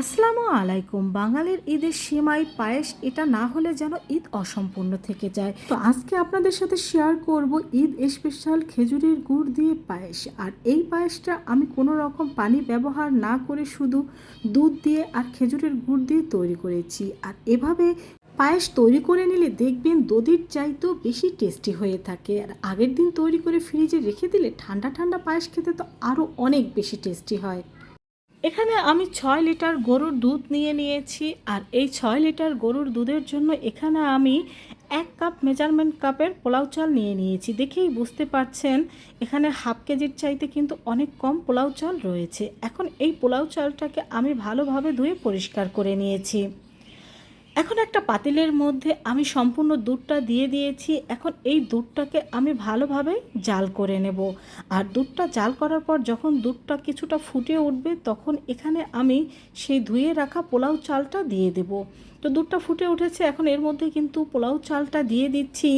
আসসালামু আলাইকুম। বাঙালির ঈদের সেমাই পায়েস, এটা না হলে যেন ঈদ অসম্পূর্ণ থেকে যায়। তো আজকে আপনাদের সাথে শেয়ার করব ঈদ স্পেশাল খেজুরের গুড় দিয়ে পায়েস। আর এই পায়েসটা আমি কোনো রকম পানি ব্যবহার না করে শুধু দুধ দিয়ে আর খেজুরের গুড় দিয়ে তৈরি করেছি। আর এভাবে পায়েস তৈরি করে নিলে দেখবেন দধির চাইতেও বেশি টেস্টি হয়ে থাকে। আর আগের দিন তৈরি করে ফ্রিজে রেখে দিলে ঠান্ডা ঠান্ডা পায়েস খেতে তো আরও অনেক বেশি টেস্টি হয়। এখানে আমি ছয় লিটার গরুর দুধ নিয়ে নিয়েছি, আর এই ছয় লিটার গরুর দুধের জন্য এখানে আমি এক কাপ মেজারমেন্ট কাপের পোলাও চাল নিয়ে নিয়েছি। দেখেই বুঝতে পারছেন, এখানে হাফ কেজির চাইতে কিন্তু অনেক কম পোলাও চাল রয়েছে। এখন এই পোলাও চালটাকে আমি ভালোভাবে ধুয়ে পরিষ্কার করে নিয়েছি। এখন একটা পাতিলের মধ্যে আমি সম্পূর্ণ দুধটা দিয়ে দিয়েছি। এখন এই দুধটাকে আমি ভালোভাবে জাল করে নেব। আর দুধটা জাল করার পর যখন দুধটা কিছুটা ফুটে উঠবে, তখন এখানে আমি সেই ধুয়ে রাখা পোলাও চালটা দিয়ে দেব। তো দুধটা ফুটে উঠেছে, এখন এর মধ্যে কিন্তু পোলাও চালটা দিয়ে দিচ্ছি।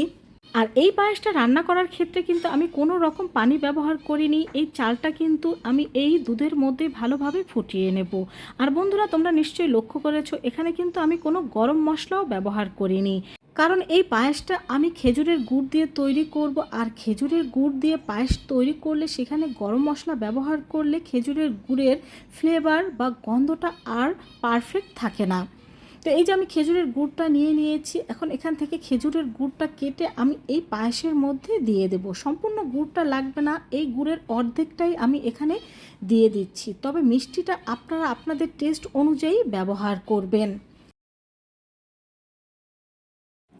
আর এই পায়েসটা রান্না করার ক্ষেত্রে কিন্তু আমি কোনো রকম পানি ব্যবহার করিনি। এই চালটা কিন্তু আমি এই দুধের মধ্যে ভালোভাবে ফুটিয়ে নেব। আর বন্ধুরা, তোমরা নিশ্চয়ই লক্ষ্য করেছ, এখানে কিন্তু আমি কোনো গরম মশলাও ব্যবহার করিনি। কারণ এই পায়েসটা আমি খেজুরের গুড় দিয়ে তৈরি করব, আর খেজুরের গুড় দিয়ে পায়েস তৈরি করলে সেখানে গরম মশলা ব্যবহার করলে খেজুরের গুড়ের ফ্লেভার বা গন্ধটা আর পারফেক্ট থাকে না। তো এই যে আমি খেজুরের গুড়টা নিয়ে নিয়েছি, এখন এখান থেকে খেজুরের গুড়টা কেটে আমি এই পায়েসের মধ্যে দিয়ে দেব। সম্পূর্ণ গুড়টা লাগবে না, এই গুড়ের অর্ধেকটাই আমি এখানে দিয়ে দিচ্ছি। তবে মিষ্টিটা আপনারা আপনাদের টেস্ট অনুযায়ী ব্যবহার করবেন।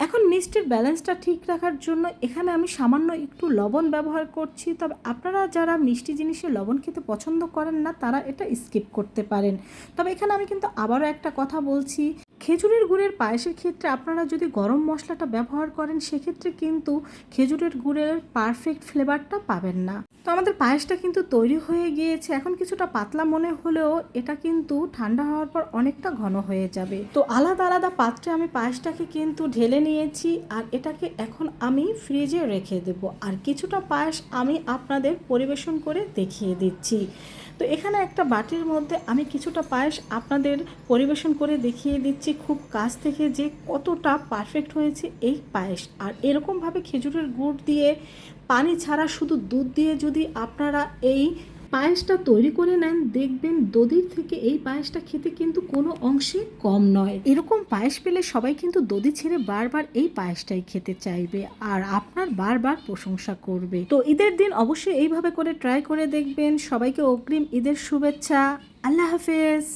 এখন মিষ্টির ব্যালেন্সটা ঠিক রাখার জন্য এখানে আমি সামান্য একটু লবণ ব্যবহার করছি। তবে আপনারা যারা মিষ্টি জিনিসে লবণ খেতে পছন্দ করেন না, তারা এটা স্কিপ করতে পারেন। তবে এখানে আমি কিন্তু আবারও একটা কথা বলছি খেজুরের গুড়ের পায়েসের ক্ষেত্রে আপনারা যদি গরম মশলাটা ব্যবহার করেন, সেক্ষেত্রে কিন্তু খেজুরের গুড়ের পারফেক্ট ফ্লেভারটা পাবেন না। তো আমাদের পায়েসটা কিন্তু তৈরি হয়ে গিয়েছে। এখন কিছুটা পাতলা মনে হলেও এটা কিন্তু ঠান্ডা হওয়ার পর অনেকটা ঘন হয়ে যাবে। তো আলাদা আলাদা পাত্রে আমি পায়েসটাকে কিন্তু ঢেলে নিয়েছি আর এটাকে এখন আমি ফ্রিজে রেখে দেব। আর কিছুটা পায়েস আমি আপনাদের পরিবেশন করে দেখিয়ে দিচ্ছি। তো এখানে একটা বাটির মধ্যে আমি কিছুটা পায়েস আপনাদের পরিবেশন করে দেখিয়ে দিচ্ছি। খুব কাছ থেকে যে কতটা পারফেক্ট হয়েছে এই পায়েস। আর এরকমভাবে খেজুরের গুড় দিয়ে পানি ছাড়া শুধু দুধ দিয়ে যদি আপনারা এই পায়েসটা তৈরি করে নেন, দেখবেন দধির থেকে এই পায়েসটা খেতে কিন্তু কোনো অংশে কম নয়। এরকম পায়েস পেলে সবাই কিন্তু দধি ছেড়ে বারবার এই পায়েসটাই খেতে চাইবে আর আপনার বারবার প্রশংসা করবে। তো ঈদের দিন অবশ্যই এইভাবে করে ট্রাই করে দেখবেন। সবাইকে অগ্রিম ঈদের শুভেচ্ছা। আল্লাহ হাফেজ।